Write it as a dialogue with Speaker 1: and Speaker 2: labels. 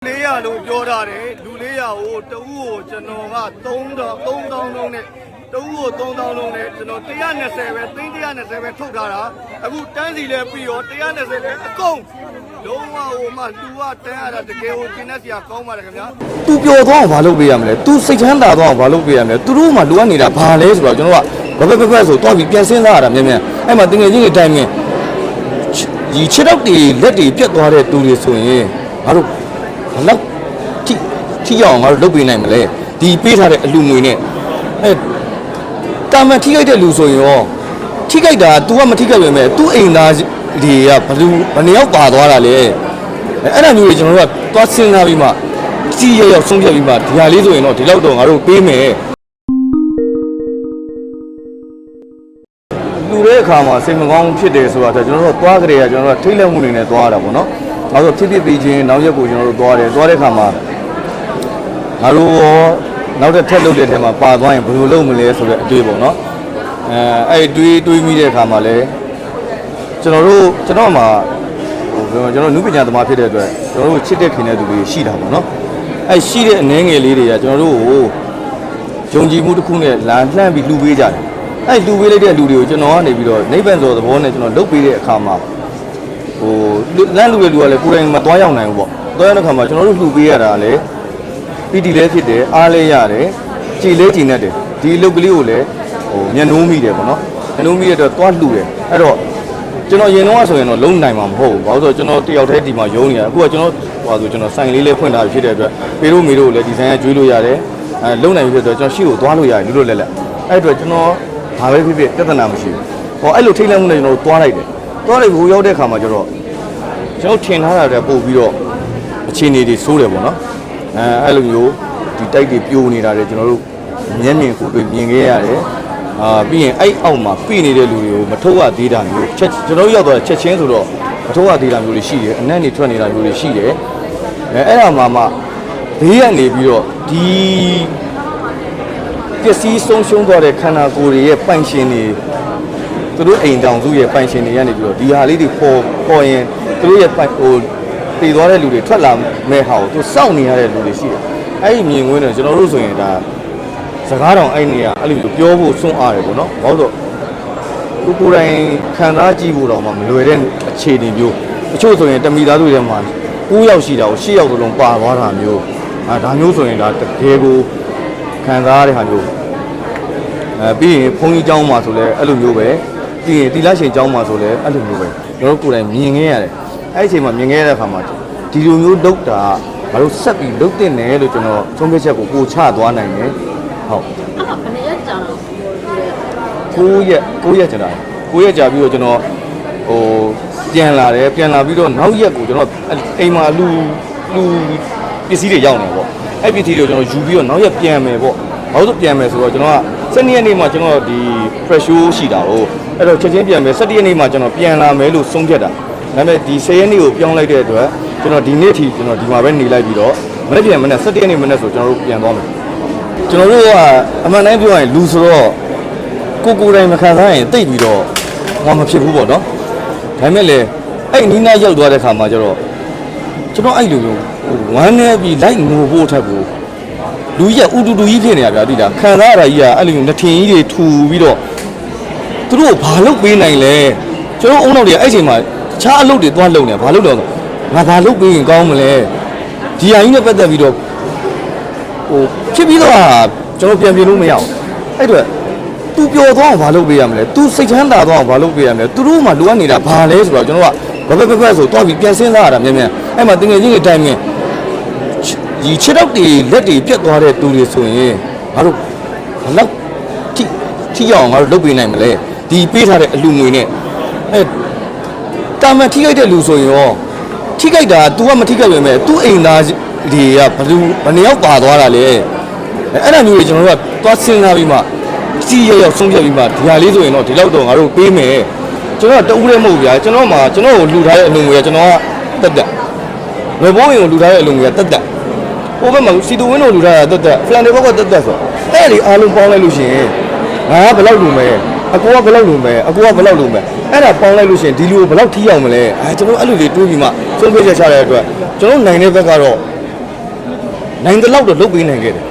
Speaker 1: 400လို့ပြောထားတယ်လူ400ကိုတဦးကိုကျွန်တော်က3000 3000လုံးနဲ့တဦးကို3000လုံးနဲ့ကျွန်တော်120ပဲသိန်း120ပဲထုတ်ထားတာအခုတန်းစီလဲပြီးတော့120လဲအကုန်လုံးဝဟိုမှလူကတန်းရတာတကယ်ကိုကျင်းတဲ့စရာကောင်းပါတယ်ခင်ဗျာ
Speaker 2: သူပျော်သွားအောင်မလုပ်ပေးရမလဲသူစိတ်ချမ်းသာသွားအောင်မလုပ်ပေးရမလဲသူတို့မှလိုအပ်နေတာဘာလဲဆိုတော့ကျွန်တော်ကဘဘဘဘဆိုတော့ပြီးပြန်စဉ်းစားရတာမြင်မြင်အဲ့မှာတငယ်ချင်းတွေတိုင်းမြင်ဒီခြေတော့တွေလက်တွေပြတ်သွားတဲ့သူတွေဆိုရင်ငါတို့ ဘယ်လောက်ထိထိအောင်ငါတို့လုပ်ပေးနိုင်မလဲဒီပေးထားတဲ့အလူငွေနဲ့အဲတာမန်ထိခိုက်တဲ့လူဆိုရင်ရောထိခိုက်တာ तू ကမထိခိုက်ပဲမဲ့ तू အိမ်သားတွေကဘယ်လူဘယ်နှယောက်ပါသွားတာလဲအဲအဲ့ဒါမျိုးတွေကျွန်တော်တို့ကသွားစဉ်းစားပြီးမှစီရရောက်ဆုံးဖြတ်ပြီးမှဒီဟာလေးဆိုရင်တော့ဒီလောက်တော့ငါတို့ပေးမယ်လူတဲ့အခါမှာစိတ်မကောင်းဖြစ်တယ်ဆိုတာတော့ကျွန်တော်တို့သွားကြရကျွန်တော်တို့ထိတ်လန့်မှုနေနဲ့သွားရတာပေါ့နော်။ နောက်ဆိုဖြစ်ဖြစ်ပြီးချင်းနောက်ရက်ကိုကျွန်တော်တို့သွားတယ်သွားတဲ့အခါမှာငါတို့ရောနောက်တစ်ထက်လုပ်တဲ့ထဲမှာပါသွားရင်ဘယ်လိုလုပ်မလဲဆိုတဲ့အတွေ့ပေါ့နော်။အဲအဲ့ဒီတွေးတွေးမိတဲ့အခါမှာလည်းကျွန်တော်တို့ကျွန်တော်မှာဟိုကျွန်တော်နုပညာသမားဖြစ်တဲ့အတွက်ကျွန်တော်တို့ချစ်တဲ့ခင်တဲ့သူတွေရှိတာပေါ့နော်အဲရှိတဲ့အနေငယ်လေးတွေကကျွန်တော်တို့ကိုယုံကြည်မှုတစ်ခုနဲ့လာလှမ်းပြီးလှူပေးကြတယ်အဲလှူပေးလိုက်တဲ့လူတွေကိုကျွန်တော်ကနေပြီးတော့နိဗ္ဗာန်ဆိုတဲ့သဘောနဲ့ကျွန်တော်လုပ်ပေးတဲ့အခါမှာ ဟိုလမ်းလူတဲ့လူကလည်းကိုယ်တိုင်မသွားရောက်နိုင်ဘူးပေါ့သွားရောက်တဲ့အခါမှာကျွန်တော်တို့လှူပေးရတာလည်းပီတီလည်းဖြစ်တယ်အားလည်းရတယ်ကြည်လည်းကြည်နေတယ်ဒီအလုပ်ကလေးကိုလည်းဟိုမျက်နှိုးမိတယ်ပေါ့နော်မျက်နှိုးမိတဲ့အတွက်သွားလှူတယ်အဲ့တော့ကျွန်တော်ရင်တော့ဆိုရင်တော့လုံးနိုင်မှာမဟုတ်ဘူး။ဘာလို့လဲဆိုတော့ကျွန်တော်တယောက်တည်းဒီမှာယုံနေတာ။အခုကကျွန်တော်ဟိုဆိုကျွန်တော်ဆိုင်လေးလေးဖွင့်ထားဖြစ်တဲ့အတွက်ပေတို့မီတို့လည်းဒီဇိုင်းကကျွေးလို့ရတယ်။အဲလုံးနိုင်ပြီဖြစ်တဲ့အတွက်ကျွန်တော်ရှေ့ကိုသွားလို့ရတယ်လူလို့လက်လက်။အဲ့အတွက်ကျွန်တော်ဘာပဲဖြစ်ဖြစ်ပြဿနာမရှိဘူး။ဟောအဲ့လိုထိတ်လန့်မှုနဲ့ကျွန်တော်သွားလိုက်တယ်။ သွားလိုက်ကိုရောက်တဲ့ခါမှာကျတော့ကျွန်တော်ထင်ထားတာတဲ့ပို့ပြီးတော့အခြေအနေတွေစိုးတယ်ပေါ့နော်။အဲအဲ့လိုမျိုးဒီတိုက်တွေပြိုနေတာတွေကျွန်တော်တို့မျက်မြင်ကိုယ်တွေ့မြင်ခဲ့ရတယ်။အာပြီးရင်အဲ့အောက်မှာပြိနေတဲ့လူတွေကိုမထုတ်ရသေးတာမျိုးချက်ကျွန်တော်တို့ရောက်တော့ချက်ချင်းဆိုတော့မထုတ်ရသေးတာမျိုးတွေရှိတယ်အနက်နေထွက်နေတာမျိုးတွေရှိတယ်အဲအဲ့ဒါမှမှဘေးကနေပြီးတော့ဒီပစ္စည်းဆုံးရှုံးသွားတဲ့ခန္ဓာကိုယ်တွေရဲ့ပိုင်ရှင်တွေ သူတို့အိမ်တောင်စုရဲ့ပိုင်ရှင်တွေကနေပြီးတော့ဒီဟာလေးတွေပေါ်ပေါ်ရင်သူတို့ရဲ့ပိုင်ဟိုတည်သွားတဲ့လူတွေထွက်လာမဲ့ဟာကိုသူစောင့်နေရတဲ့လူတွေရှိတယ်အဲ့ဒီမြင်ကွင်းတော့ကျွန်တော်တို့ဆိုရင်ဒါ စကားတောင်အဲ့နေရအဲ့လိုမျိုးပြောဖို့စွန့်အားတယ်ပေါ့နော်ဘာလို့လဲကိုကိုယ်တိုင်ခံစားကြည့်ဖို့တော့မှမလွယ်တဲ့အခြေအနေမျိုးတချို့ဆိုရင်တမိသားစုထဲမှာ9ယောက်ရှိတာကို10ယောက်သလုံးပါသွားတာမျိုးအာဒါမျိုးဆိုရင်ဒါတကယ်ကိုခံစားရတဲ့ဟာမျိုးအဲပြီးရင်ဘုန်းကြီးเจ้าမှာဆိုလဲအဲ့လိုမျိုးပဲ ဒီတီလာရှင်ကျောင်းမှာဆိုလဲအဲ့လိုမျိုးပဲကျွန်တော်ကိုယ်တိုင်မြင်ခဲ့ရတယ်အဲ့ဒီအချိန်မှာမြင်ခဲ့ရတဲ့အခါမှာဒီလိုမျိုးလုပ်တာငါတို့ဆက်ပြီးလုပ်တင်တယ်လို့ကျွန်တော်သုံးခဲ့ချက်ကိုပိုချသွားနိုင်တယ်ဟုတ်
Speaker 3: အဲ့တော့ဘယ်ရက်ကြာလို့
Speaker 2: ကိုရက်ကိုရက်ကြာတာကိုရက်ကြာပြီးတော့ကျွန်တော်ဟိုပြန်လာတယ်ပြန်လာပြီးတော့နောက်ရက်ကိုကျွန်တော်အိမ်မှာလူလူပစ္စည်းတွေရောက်နေပေါ့အဲ့ပစ္စည်းတွေကိုကျွန်တော်ယူပြီးတော့နောက်ရက်ပြန်မယ်ပေါ့ဘာလို့ပြန်မယ်ဆိုတော့ကျွန်တော်ကစနေရက်နေ့မှာကျွန်တော်ဒီ fresh show ရှိတာကို အဲ့တော့ချက်ချင်းပြန်မယ်7ရက်နေ့မှာကျွန်တော်ပြန်လာမယ်လို့ဆုံးဖြတ်တာဒါပေမဲ့ဒီ10ရက်နေ့ကိုပြောင်းလိုက်တဲ့အတွက်ကျွန်တော်ဒီနေ့ထိကျွန်တော်ဒီမှာပဲနေလိုက်ပြီးတော့မနေ့ပြန်မနေ့7ရက်နေ့မနေ့ဆိုကျွန်တော်တို့ပြန်သွားမယ်ကျွန်တော်တို့ကအမှန်တိုင်းပြောရင်လူဆိုတော့ကိုကိုယ်တိုင်မခံစားရင်တိတ်ပြီးတော့ငါမဖြစ်ဘူးပေါ့နော်ဒါပေမဲ့လေအဲ့နီးနားရောက်သွားတဲ့ခါမှာကျတော့ကျွန်တော်အဲ့လိုမျိုးဟိုဝမ်းနေပြီးလိုက်ငိုဖို့ထက်ကိုလူကြီးကဥတူတူကြီးဖြစ်နေတာဗျာတိတာခံစားရတာကြီးကအဲ့လိုမျိုးနှထင်ကြီးတွေထူပြီးတော့ သူတို့ကဘာလုပ်ပေးနိုင်လဲကျွန်တော်အုံနောက်တွေကအဲ့ချိန်မှာတခြားအလုပ်တွေသွားလုပ်နေဘာလုပ်တော့ငါဘာလုပ်ပေးရင်ကောင်းမလဲဒီဟာကြီးနဲ့ပတ်သက်ပြီးတော့ဟိုဖြစ်ပြီးတော့ဟာကျွန်တော်ပြန်ပြင်လို့မရဘူးအဲ့တော့ तू ပျော်သွားအောင်မလုပ်ပေးရမလဲ तू စိတ်ချမ်းသာသွားအောင်မလုပ်ပေးရမလဲသူတို့မှလိုအပ်နေတာဘာလဲဆိုတော့ကျွန်တော်ကဘဘဘဘဆိုတော့ပြီးပြန်စဉ်းစားရတာမြင်မြင်အဲ့မှာတငယ်ချင်းတွေတိုင်းမြင်ဒီခြေတော့တွေလက်တွေပြတ်သွားတဲ့သူတွေဆိုရင်ငါတို့ဘယ်လောက်ထိထိအောင်ငါတို့လုပ်ပေးနိုင်မလဲ ဒီပေးထားတဲ့အလူငွေနဲ့အဲတာမန်ထိခိုက်တဲ့လူဆိုရင်ရောထိခိုက်တာ तू ကမထိခိုက်ပဲမဲ့ तू အိမ်သားတွေကဘယ်သူဘယ်နှယောက်ပါသွားတာလဲအဲအဲ့ဒါမျိုးတွေကျွန်တော်တို့ကသွားစဉ်းစားပြီးမှစီရရောက်ဆုံးဖြတ်ပြီးမှဒီဟာလေးဆိုရင်တော့ဒီလောက်တော့ငါတို့ပေးမယ်ကျွန်တော်ကတဦးလည်းမဟုတ်ဘူးဗျာကျွန်တော်မှကျွန်တော်ကိုလှူထားတဲ့အလုံငွေကကျွန်တော်ကတက်တက်ဝယ်ဘိုးရင်ကိုလှူထားတဲ့အလုံငွေကတက်တက်ဟိုဘက်မှာစီတူဝင်းတို့လှူထားတာတက်တက်ဖလန်တွေဘက်ကတက်တက်ဆိုအဲ့ဒီအားလုံးပေါင်းလိုက်လို့ရှိရင်ငါကဘယ်လောက်လှူမယ် အကူကဘယ်လောက်လှူမယ်အကူကဘယ်လောက်လှူမယ်အဲ့ဒါပေါင်းလိုက်လို့ရှိရင်ဒီလူကိုဘယ်လောက်ထိရောက်မလဲအဲကျွန်တော်အဲ့လိုလေးတွေးပြီးမှဆုံးဖြတ်ချက်ချတဲ့အတွက်ကျွန်တော်နိုင်တဲ့ဘက်ကတော့နိုင်တဲ့လောက်တော့လုပ်ပေးနိုင်ခဲ့တယ်